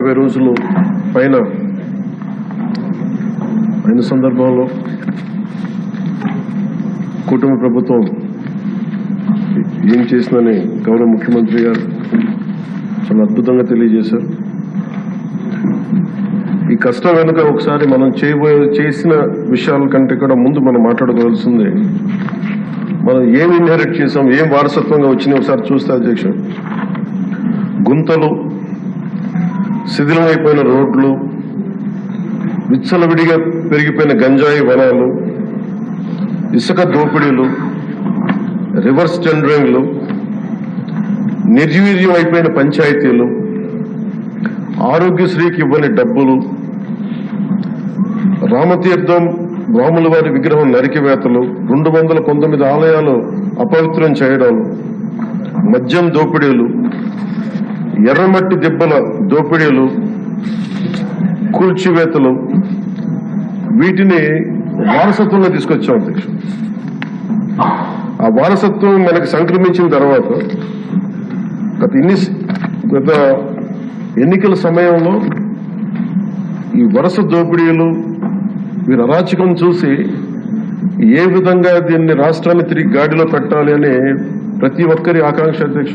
యాభై రోజులు పైన అయిన సందర్భంలో కుటుంబ ప్రభుత్వం ఏం చేసిందని గౌరవ ముఖ్యమంత్రి గారు చాలా అద్భుతంగా తెలియజేశారు. ఈ కష్టం వెనుక ఒకసారి మనం చేయబోయే చేసిన విషయాల కంటే కూడా ముందు మనం మాట్లాడుకోవాల్సింది మనం ఏం ఇన్హెరిట్ చేసాం ఏం వారసత్వంగా వచ్చినాయి ఒకసారి చూస్తే అధ్యక్షుడు. గుంతలు శిథిలమైపోయిన రోడ్లు విచ్చలవిడిగా పెరిగిపోయిన గంజాయి వనాలు ఇసుక దోపిడీలు రివర్స్ టెండరింగ్లు నిర్వీర్యం అయిపోయిన పంచాయతీలు ఆరోగ్యశ్రీకి ఇవ్వని డబ్బులు రామతీర్థం రాముల వారి విగ్రహం నరికివేతలు రెండు వందల పంతొమ్మిది ఆలయాలు అపవిత్రం చేయడం మద్యం దోపిడీలు ఎర్రమట్టి దిబ్బల దోపిడీలు కూల్చివేతలు వీటిని వారసత్వంగా తీసుకొచ్చాం అధ్యక్షుడు ఆ వారసత్వం మనకి సంక్రమించిన తర్వాత గత ఇన్ని గత ఎన్నికల సమయంలో ఈ వరుస దోపిడీలు వీరు అరాచకం చూసి ఏ విధంగా దీన్ని రాష్ట్రాన్ని తిరిగి గాడిలో పెట్టాలి అని ప్రతి ఒక్కరి ఆకాంక్ష అధ్యక్ష.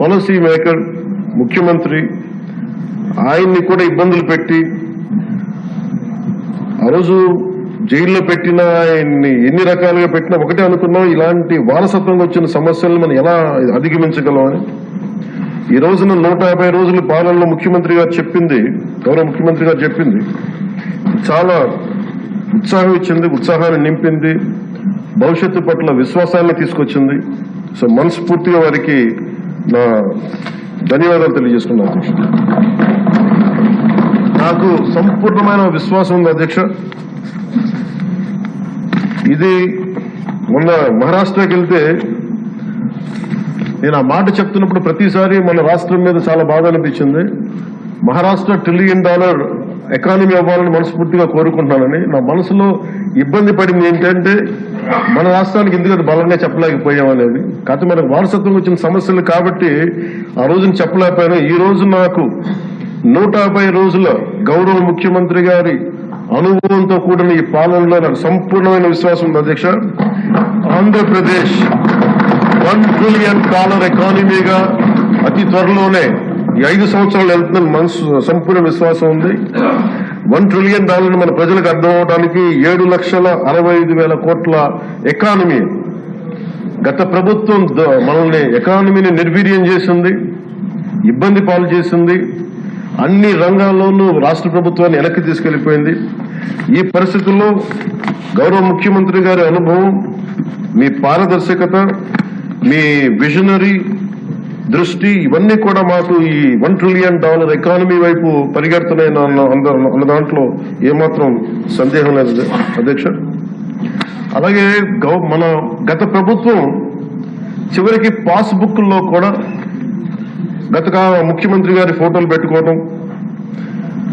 పాలసీ మేకర్ ముఖ్యమంత్రి ఆయన్ని కూడా ఇబ్బందులు పెట్టి ఆ రోజు జైల్లో పెట్టిన ఆయన్ని ఎన్ని రకాలుగా పెట్టినా ఒకటే అనుకున్నాం ఇలాంటి వారసత్వంగా వచ్చిన సమస్యలను మనం ఎలా అధిగమించగలమని. ఈ రోజున నూట యాభై రోజుల పాలనలో ముఖ్యమంత్రి గారు చెప్పింది గౌరవ ముఖ్యమంత్రి గారు చెప్పింది చాలా ఉత్సాహం ఇచ్చింది ఉత్సాహాన్ని నింపింది భవిష్యత్తు పట్ల విశ్వాసాన్ని తీసుకొచ్చింది. సో మనస్ఫూర్తిగా వారికి నా ధన్యవాదాలు తెలియజేసుకున్నాను అధ్యక్ష. నాకు సంపూర్ణమైన విశ్వాసం ఉంది అధ్యక్ష. ఇది మొన్న మహారాష్ట్రకి వెళ్తే నేను ఆ మాట చెప్తున్నప్పుడు ప్రతిసారి మన రాష్ట్రం మీద చాలా బాధ అనిపించింది. మహారాష్ట్ర ట్రిలియన్ డాలర్ ఎకానమీ అవ్వాలని మనస్ఫూర్తిగా కోరుకుంటున్నానని నా మనసులో ఇబ్బంది పడింది ఏంటంటే మన రాష్ట్రానికి ఎందుకు అది బలంగా చెప్పలేకపోయామనేది. కాకపోతే మనకు వారసత్వం వచ్చిన సమస్యలు కాబట్టి ఆ రోజున చెప్పలేకపోయాను. ఈ రోజు నాకు నూట యాభై రోజుల గౌరవ ముఖ్యమంత్రి గారి అనుభవంతో కూడిన ఈ పాలనలో నాకు సంపూర్ణమైన విశ్వాసం ఉంది అధ్యక్ష. ఆంధ్రప్రదేశ్ వన్ ట్రిలియన్ డాలర్ ఎకానమీగా అతి త్వరలోనే ఈ ఐదు సంవత్సరాలు వెళ్తుందని మనసు సంపూర్ణ విశ్వాసం ఉంది. వన్ ట్రిలియన్ డాలర్ మన ప్రజలకు అర్థం అవడానికి ఏడు లక్షల అరవై ఐదు వేల కోట్ల ఎకానమీ. గత ప్రభుత్వం మనల్ని ఎకానమీని నిర్వీర్యం చేసింది ఇబ్బంది పాలు చేసింది అన్ని రంగాల్లోనూ రాష్ట్ర ప్రభుత్వాన్ని వెనక్కి తీసుకెళ్ళిపోయింది ఈ పరిస్థితుల్లో గౌరవ ముఖ్యమంత్రి గారి అనుభవం మీ పారదర్శకత మీ విజనరీ దృష్టి ఇవన్నీ కూడా మాకు ఈ వన్ ట్రిలియన్ డాలర్ ఎకానమీ వైపు పరిగెడుతున్నాయని అన్న అన్న- దాంట్లో ఏమాత్రం సందేహం లేదు. అధ్యక్ష. అలాగే మన గత ప్రభుత్వం చివరికి పాస్బుక్లో కూడా గత ముఖ్యమంత్రి గారి ఫోటోలు పెట్టుకోవడం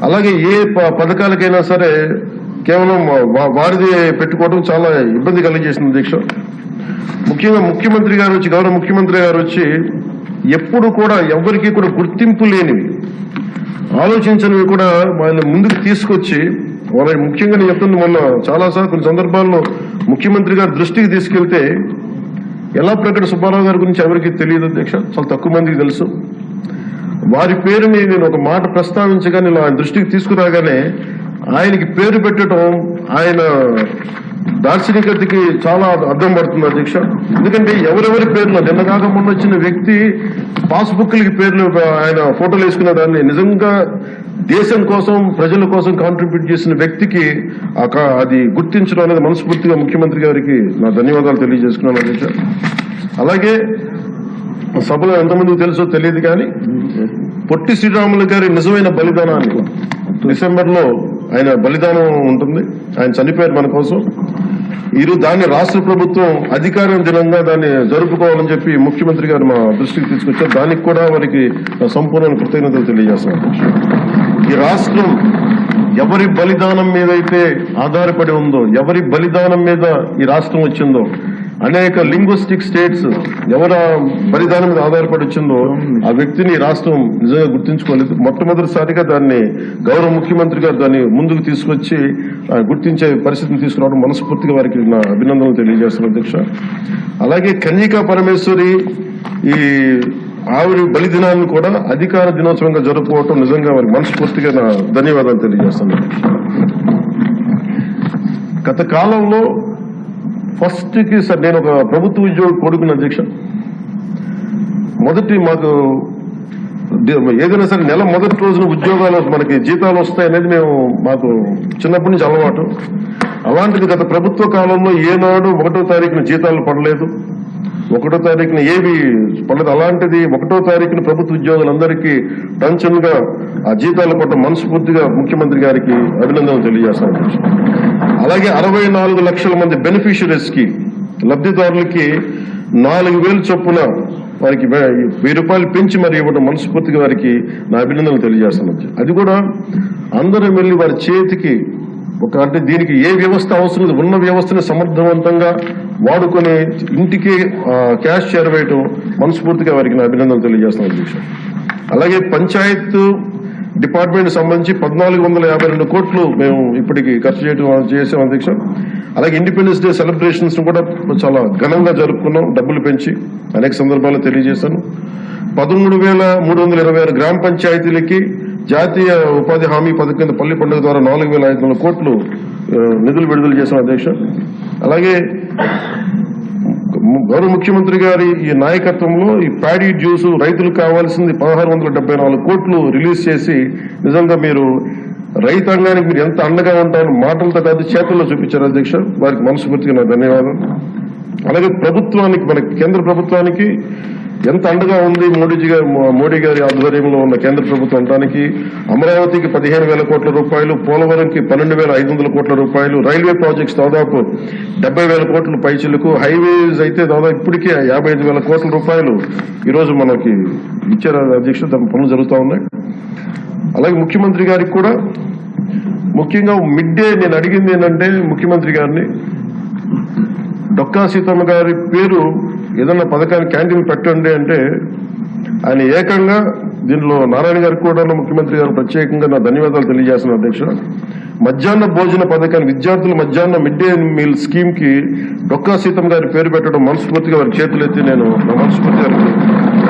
అలాగే ఏ ప- పథకాలకైనా సరే కేవలం వారిది పెట్టుకోవడం చాలా ఇబ్బంది కలిగజేసింది దీక్ష ముఖ్యంగా ముఖ్యమంత్రి గారు వచ్చి గౌరవ ముఖ్యమంత్రి గారు వచ్చి ఎప్పుడు కూడా ఎవరికి కూడా గుర్తింపు లేనివి. ఆలోచించనివి కూడా వాళ్ళని ముందుకు తీసుకొచ్చి వాళ్ళ ముఖ్యంగా నేను చెప్తుంది మొన్న చాలాసార్లు కొన్ని సందర్భాల్లో ముఖ్యమంత్రి గారి దృష్టికి తీసుకెళ్తే ఎలా ప్రకట సుబ్బారావు గారి గురించి ఎవరికి తెలియదు అధ్యక్ష? చాలా తక్కువ మందికి తెలుసు. వారి పేరుని నేను ఒక మాట ప్రస్తావించగా నేను ఆయన దృష్టికి తీసుకురాగానే ఆయనకి పేరు పెట్టడం ఆయన దార్శనికతకి చాలా అర్థం పడుతుంది అధ్యక్ష ఎందుకంటే ఎవరెవరి పేర్లు నిన్న కాక మొన్న వచ్చిన వ్యక్తి పాస్బుక్లకి పేర్లు ఆయన ఫోటోలు వేసుకున్న దాన్ని నిజంగా దేశం కోసం ప్రజల కోసం కాంట్రిబ్యూట్ చేసిన వ్యక్తికి అది గుర్తించడం అనేది మనస్ఫూర్తిగా ముఖ్యమంత్రి గారికి నా ధన్యవాదాలు తెలియజేసుకున్నాను అధ్యక్ష అలాగే సభలో ఎంతమందికి తెలుసో తెలియదు కానీ పొట్టి శ్రీరాములు గారి నిజమైన బలిదానాన్ని డిసెంబర్లో ఆయన బలిదానం ఉంటుంది. ఆయన చనిపోయారు మన కోసం. ఈరు దాన్ని రాష్ట్ర ప్రభుత్వం అధికారం దినంగా దాన్ని జరుపుకోవాలని చెప్పి ముఖ్యమంత్రి గారు మా దృష్టికి తీసుకొచ్చారు. దానికి కూడా వారికి సంపూర్ణ కృతజ్ఞతలు తెలియజేస్తున్నాను ఈ రాష్ట్రం ఎవరి బలిదానం మీద అయితే ఆధారపడి ఉందో ఎవరి బలిదానం మీద ఈ రాష్ట్రం వచ్చిందో అనేక లింగ్విస్టిక్ స్టేట్స్ ఎవరి బలిదానం మీద ఆధారపడి వచ్చిందో ఆ వ్యక్తిని రాష్ట్రం నిజంగా గుర్తించుకోలేదు. మొట్టమొదటిసారిగా దాన్ని గౌరవ ముఖ్యమంత్రి గారు దాన్ని ముందుకు తీసుకొచ్చి గుర్తించే పరిస్థితిని తీసుకురావడం మనస్ఫూర్తిగా వారికి నా అభినందనలు తెలియజేస్తాను అధ్యక్ష. అలాగే కన్యకా పరమేశ్వరి ఈ ఆవిడ బలిదినాన్ని కూడా అధికార దినోత్సవంగా జరుపుకోవటం నిజంగా వారికి మనస్ఫూర్తిగా నా ధన్యవాదాలు తెలియజేస్తాను గత కాలంలో ఫస్ట్కి సార్ నేను ఒక ప్రభుత్వ ఉద్యోగి కొడుకున్న అధ్యక్ష మొదటి మాకు ఏదైనా సరే నెల మొదటి రోజున ఉద్యోగాలు మనకి జీతాలు వస్తాయి అనేది మేము మాకు చిన్నప్పటి నుంచి అలవాటు. అలాంటిది గత ప్రభుత్వ కాలంలో ఏనాడు ఒకటో తారీఖున జీతాలు పడలేదు. ఒకటో తారీఖున ఏవి పడలేదు. అలాంటిది ఒకటో తారీఖున ప్రభుత్వ ఉద్యోగులందరికీ టెన్షన్గా ఆ జీతాలు పట్ల మనస్ఫూర్తిగా ముఖ్యమంత్రి గారికి అభినందనలు తెలియజేస్తాను. అలాగే అరవై నాలుగు లక్షల మంది బెనిఫిషరీస్కి లబ్ధిదారులకి నాలుగు వేలు చొప్పున వారికి వెయ్యి రూపాయలు పెంచి మరి ఇవ్వడం మనస్ఫూర్తిగా వారికి నా అభినందనలు తెలియజేస్తాను. అది కూడా అందరం వెళ్ళి వారి చేతికి ఒక అంటే దీనికి ఏ వ్యవస్థ అవసరం? ఉన్న వ్యవస్థను సమర్థవంతంగా వాడుకొని ఇంటికి క్యాష్ చేరవేయటం మనస్ఫూర్తిగా వారికి నా అభినందనలు తెలియజేస్తున్నాను అధ్యక్ష. అలాగే పంచాయత్ డిపార్ట్మెంట్ సంబంధించి పద్నాలుగు వందల యాభై రెండు కోట్లు మేము ఇప్పటికి ఖర్చు చేయడం చేసాం అధ్యక్ష. అలాగే ఇండిపెండెన్స్ డే సెలబ్రేషన్స్ కూడా చాలా ఘనంగా జరుపుకున్నాం డబ్బులు పెంచి అనేక సందర్భాల్లో తెలియజేశాను. పదమూడు వేల మూడు వందల ఇరవై ఆరు గ్రామ పంచాయతీలకి జాతీయ ఉపాధి హామీ పథకం కింద పల్లి పండుగ ద్వారా నాలుగు వేల ఐదు వందల కోట్లు నిధులు విడుదల చేసిన అధ్యక్ష. అలాగే గౌరవ ముఖ్యమంత్రి గారి ఈ నాయకత్వంలో ఈ ప్యాడీ జ్యూస్ రైతులకు కావాల్సింది పదహారు వందల డెబ్బై నాలుగు కోట్లు రిలీజ్ చేసి నిజంగా మీరు రైతాంగానికి మీరు ఎంత అండగా ఉంటారని మాటలతో కాదు చేతుల్లో చూపించారు అధ్యక్ష. వారికి మనస్ఫూర్తిగా నా ధన్యవాదం అలాగే ప్రభుత్వానికి మన కేంద్ర ప్రభుత్వానికి ఎంత అండగా ఉంది మోడీజీ గారి మోడీ గారి ఆధ్వర్యంలో ఉన్న కేంద్ర ప్రభుత్వం ఉండడానికి అమరావతికి పదిహేను వేల కోట్ల రూపాయలు పోలవరంకి పన్నెండు వేల ఐదు వందల కోట్ల రూపాయలు రైల్వే ప్రాజెక్ట్స్ దాదాపు డెబ్బై వేల కోట్ల పైచిలకు హైవేస్ అయితే దాదాపు ఇప్పటికే యాభై ఐదు వేల కోట్ల రూపాయలు ఈరోజు మనకి ఇచ్చారు అధ్యక్షుడు తమ పనులు జరుగుతూ ఉన్నాయి. అలాగే ముఖ్యమంత్రి గారికి కూడా ముఖ్యంగా మిడ్ డే నేను అడిగింది ఏంటంటే ముఖ్యమంత్రి గారిని డొక్కా సీతమ్మ గారి పేరు ఏదన్నా పథకాన్ని క్యాంటీన్ పెట్టండి అంటే ఆయన ఏకంగా దీనిలో నారాయణ గారికి కూడా ముఖ్యమంత్రి గారు ప్రత్యేకంగా నా ధన్యవాదాలు తెలియజేస్తున్న అధ్యక్ష. మధ్యాహ్న భోజన పథకాన్ని విద్యార్థుల మధ్యాహ్న మిడ్ డే మీల్ స్కీమ్కి డొక్కా సీతమ్మ గారి పేరు పెట్టడం మనస్ఫూర్తిగా వారి చేతులెత్తి నేను నా మనస్ఫూర్తి గారికి